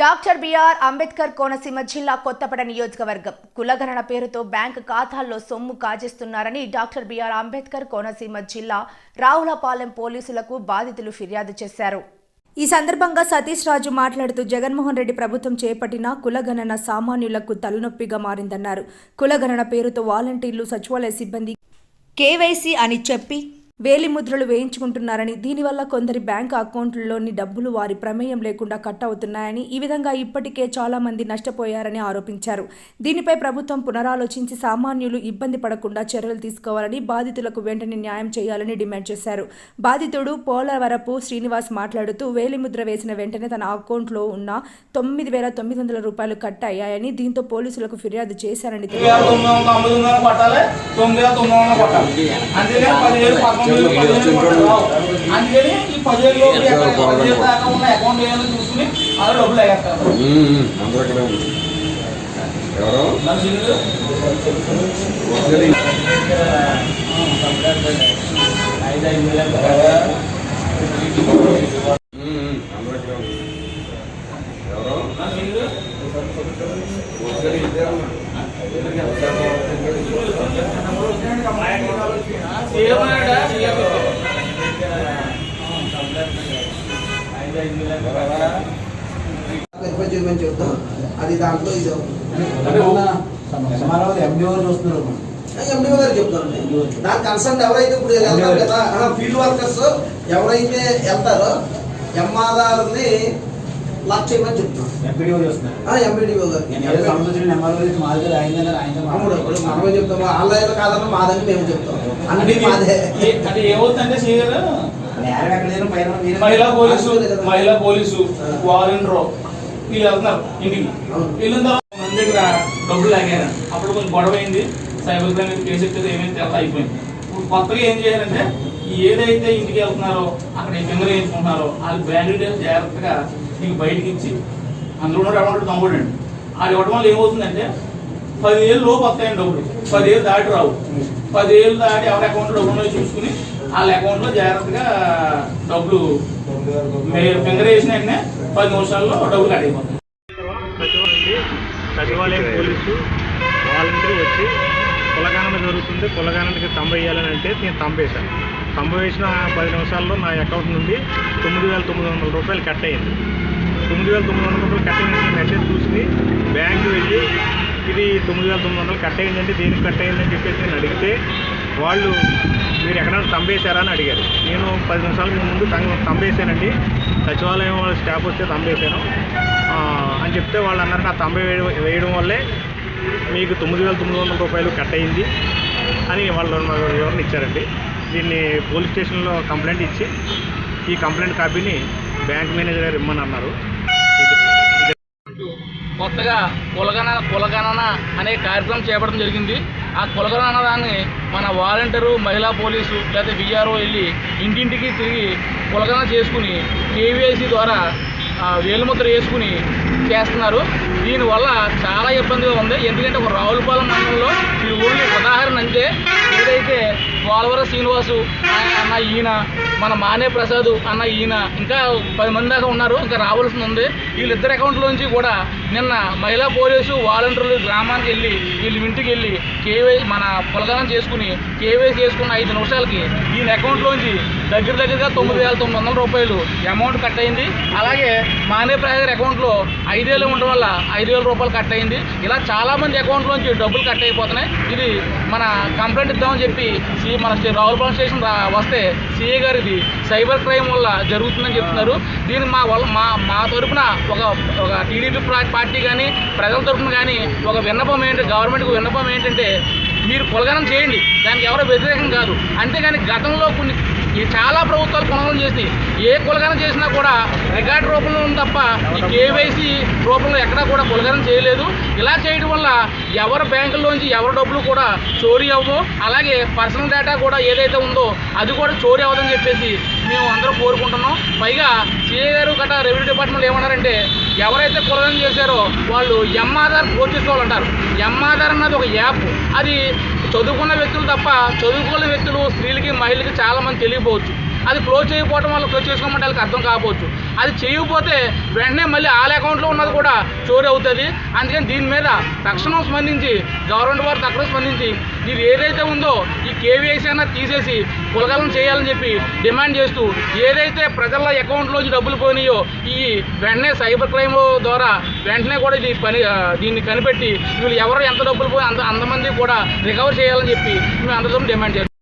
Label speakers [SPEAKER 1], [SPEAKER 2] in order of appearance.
[SPEAKER 1] Doctor BR Ambedkar Konaseema జిల్లా కొత్తపేట నియోజకవర్గం. కులగణన పేరుతో బ్యాంకు ఖాతాల్లో సొమ్ము కాజేస్తున్నారని డాక్టర్ బిఆర్ అంబేద్కర్ కోనసీమ జిల్లా రావులపాలెం పోలీసులకు బాధితులు ఫిర్యాదు చేశారు. ఈ సందర్భంగా సతీష్ రాజు మాట్లాడుతూ జగన్మోహన్ రెడ్డి ప్రభుత్వం చేపట్టిన కులగణన సామాన్యులకు తలనొప్పిగా మారిందన్నారు. కులగణన పేరుతో వాలంటీర్లు సచివాలయ సిబ్బంది కేవైసీ అని చెప్పి వేలిముద్రలు వేయించుకుంటున్నారని దీనివల్ల కొందరి బ్యాంకు అకౌంట్లలోని డబ్బులు వారి ప్రమేయం లేకుండా కట్ అవుతున్నాయని ఈ విధంగా ఇప్పటికే చాలా మంది నష్టపోయారని ఆరోపించారు. దీనిపై ప్రభుత్వం పునరాలోచించి సామాన్యులు ఇబ్బంది పడకుండా చర్యలు తీసుకోవాలని బాధితులకు వెంటనే న్యాయం చేయాలని డిమాండ్ చేశారు. బాధితుడు పోలవరపు శ్రీనివాస్ మాట్లాడుతూ వేలిముద్ర వేసిన వెంటనే తన అకౌంట్లో ఉన్న తొమ్మిది వేల తొమ్మిది వందల రూపాయలు కట్ అయ్యాయని దీంతో పోలీసులకు ఫిర్యాదు చేశారని
[SPEAKER 2] తెలిపారు అందుకని ఈ పదివేలు పదివేలు దాకా ఉన్న అకౌంట్ ఏదో చూసుకుని అలా డబ్బులు ఎగేస్తారు
[SPEAKER 3] ఎవరు?
[SPEAKER 2] ఐదు ఐదు వేలు కదా.
[SPEAKER 3] అందరూ అక్కడే ఉంది ఎవరు
[SPEAKER 2] నన్ను చూడు.
[SPEAKER 3] ఒకసారి ఇదే ఉన్నా.
[SPEAKER 2] సీఎం ఉన్నాడా? సీఎం. ఐదు ఐదు వేలు కదా.
[SPEAKER 4] వెరిఫై చేయమని చెప్తాం అది దాంట్లో ఇది
[SPEAKER 5] సమానంలో ఎండిఓ చూస్తున్నారు
[SPEAKER 4] ఎండిఓ గారు చెప్తానండి నాకు కన్సర్న్ ఎవరైతే ఇప్పుడు వెళ్తారు కదా ఫీల్డ్ వర్కర్స్ ఎవరైతే వెళ్తారో ఎంఆర్ఆర్ని లాక్ చేయమని చెప్తాం
[SPEAKER 5] ఎంపీడీఓ చూస్తున్నారు
[SPEAKER 4] ఎంపీడీఓ గారు
[SPEAKER 5] నేను ఏదో సంబంధించిన నెంబర్ మా దగ్గర అయిందని ఆయన
[SPEAKER 4] అమ్ముడు ఇప్పుడు మనమే చెప్తాము ఆన్లైన్ కాదన్నా మాదని మేము చెప్తాం అన్ని మాదే
[SPEAKER 2] ఏ- అది ఏమవుతుందంటే మహిళా పోలీసు. మహిళా పోలీసు వాలంటీర్ వీళ్ళు వెళ్తున్నారు ఇంటికి. వెళ్ళిన తర్వాత మన దగ్గర డబ్బులు లాగారు అప్పుడు కొంచెం గొడవ అయింది సైబర్ క్రైమ్ కేసు ఎక్కితే ఏమైంది అంతా అయిపోయింది. ఇప్పుడు కొత్తగా ఏం చేయాలంటే ఏదైతే ఇంటికి వెళ్తున్నారో అక్కడ ఫింగర్ వేయించుకుంటున్నారో వాళ్ళు బ్యాంక్ డీటెయిల్స్ జాగ్రత్తగా నీకు బయటికి ఇచ్చి అందులో ఉన్న అమౌంట్ తమ్ముడండి. అది ఇవ్వడం వల్ల ఏమవుతుందంటే పదివేలు లోపు వస్తాయండి డబ్బులు. పదివేలు దాటి రావు. పదివేలు దాటి ఎవరి అకౌంట్ డబ్బులు చూసుకుని వాళ్ళ అకౌంట్లో జాగ్రత్తగా డబ్బులు మీరు ఫింగర్ వేసిన వెంటనే పది నిమిషాల్లో డబ్బులు కట్ అయిపోతాయి.
[SPEAKER 6] సచివాలయం పోలీసు వాలంటీర్ వచ్చి కులగణన జరుగుతుంది. కులగానానికి తంబ వేయాలని అంటే నేను తంబ వేశాను తంబ వేసిన పది నిమిషాల్లో నా అకౌంట్ నుండి తొమ్మిది వేల తొమ్మిది వందల రూపాయలు కట్ అయింది తొమ్మిది వేల తొమ్మిది వందల రూపాయలు కట్ అయిన మెసేజ్ చూసి బ్యాంకు వెళ్ళి ఇది తొమ్మిది వేల తొమ్మిది వందలు కట్ అయిందంటే దేనికి కట్ అయిందని చెప్పేసి నేను అడిగితే వాళ్ళు మీరు ఎక్కడైనా తంబేశారా అని అడిగారు. నేను పది నిమిషాల ముందు తం- తంబేశానండి. సచివాలయం వాళ్ళ స్టాఫ్ వస్తే తంబేశాను. అని చెప్తే వాళ్ళు అన్నారు నా తంబ వేయడం వేయడం వల్లే మీకు తొమ్మిది వేల తొమ్మిది వందల రూపాయలు కట్ అయింది అని వాళ్ళు వివరణ ఇచ్చారండి. దీన్ని పోలీస్ స్టేషన్లో కంప్లైంట్ ఇచ్చి ఈ కంప్లైంట్ కాపీని బ్యాంక్ మేనేజర్ గారు ఇమ్మని అన్నారు.
[SPEAKER 2] కొత్తగా కులగణ కులగణన అనే కార్యక్రమం చేపట్టడం జరిగింది. ఆ కులగణన దాన్ని మన వాలంటీరు మహిళా పోలీసు లేదా విఆర్ఓ వెళ్ళి ఇంటింటికి తిరిగి కులగణన చేసుకుని కేవీఐసీ ద్వారా వేలుముద్ర వేసుకుని చేస్తున్నారు. దీనివల్ల చాలా ఇబ్బందిగా ఉంది. ఎందుకంటే ఒక రావులపాలెం మండలంలో ఈ ఊళ్ళో ఉదాహరణ అంటే ఏదైతే వాలవర శ్రీనివాసు అన్న ఈయన మన మానే ప్రసాద్ అన్న ఈయన ఇంకా పది మంది దాకా ఉన్నారు. ఇంకా రావాల్సి ఉంది. వీళ్ళిద్దరి అకౌంట్లోంచి కూడా నిన్న మహిళా పోలీసు వాలంటీర్లు గ్రామానికి వెళ్ళి వీళ్ళ ఇంటికి వెళ్ళి కేవై మన పొలగనం చేసుకుని కేవైసీ చేసుకున్న ఐదు నిమిషాలకి ఈయన అకౌంట్లోంచి దగ్గర దగ్గరగా తొమ్మిది వేల తొమ్మిది వందల రూపాయలు అమౌంట్ కట్ అయింది. అలాగే మానే గారి అకౌంట్లో ఐదేళ్ళు ఉండడం వల్ల ఐదు వేల రూపాయలు కట్ అయింది. ఇలా చాలామంది అకౌంట్లోంచి డబ్బులు కట్ అయిపోతున్నాయి. ఇది మన కంప్లైంట్ ఇద్దామని చెప్పి సి మన స్టే- రావులపాలెం స్టేషన్ వస్తే సిఏ గారు ఇది సైబర్ క్రైమ్ వల్ల జరుగుతుందని చెప్తున్నారు. దీన్ని మా వల్ల మా మా తరపున ఒక ఒక టీడీపీ పార్టీ కానీ ప్రజల తరఫున కానీ ఒక విన్నపం ఏంటి గవర్నమెంట్కి విన్నపం ఏంటంటే మీరు కొలగనం చేయండి దానికి ఎవరో వ్యతిరేకం కాదు. అంతేగాని గతంలో కొన్ని ఈ చాలా ప్రభుత్వాలు కొనుగోలు చేసినాయి ఏ కులగనం చేసినా కూడా రికార్డు రూపంలో ఉంది తప్ప ఈ కేవైసీ రూపంలో ఎక్కడా కూడా కులగనం చేయలేదు. ఇలా చేయడం వల్ల ఎవరి బ్యాంకుల్లోంచి ఎవరి డబ్బులు కూడా చోరీ అవ్వవు. అలాగే పర్సనల్ డేటా కూడా ఏదైతే ఉందో అది కూడా చోరీ అవ్వదని చెప్పేసి మేము అందరూ కోరుకుంటున్నాం. పైగా సిఏ గారు గట రెవెన్యూ డిపార్ట్మెంట్ ఏమన్నారంటే ఎవరైతే కులగనం చేశారో వాళ్ళు ఎంఆర్ఆర్ కోర్చెస్ వాళ్ళు అంటారు ఎంఆర్ఆర్ అన్నది ఒక యాప్. అది చదువుకున్న వ్యక్తులు తప్ప చదువుకున్న వ్యక్తులు స్త్రీలకి మహిళలకి చాలా మంది తెలియకపోవచ్చు. అది క్లోజ్ చేయకపోవడం వల్ల క్లోజ్ చేసుకోమంటే వాళ్ళకి అర్థం కాకపోవచ్చు. అది చేయకపోతే వెంటనే మళ్ళీ వాళ్ళ అకౌంట్లో ఉన్నది కూడా చోరీ అవుతుంది. అందుకని దీని మీద తక్షణం స్పందించి గవర్నమెంట్ వారు తక్షణం స్పందించి ఇది ఏదైతే ఉందో ఈ కేవీఐసీ అయినా తీసేసి కులగలం చేయాలని చెప్పి డిమాండ్ చేస్తూ ఏదైతే ప్రజల అకౌంట్లోంచి డబ్బులు పోయినాయో ఈ వెంటనే సైబర్ క్రైమ్ ద్వారా వెంటనే కూడా ఇది పని దీన్ని కనిపెట్టి వీళ్ళు ఎవరు ఎంత డబ్బులు పోయి అంత అంతమంది కూడా రికవర్ చేయాలని చెప్పి మేము అందరం డిమాండ్ చేస్తాం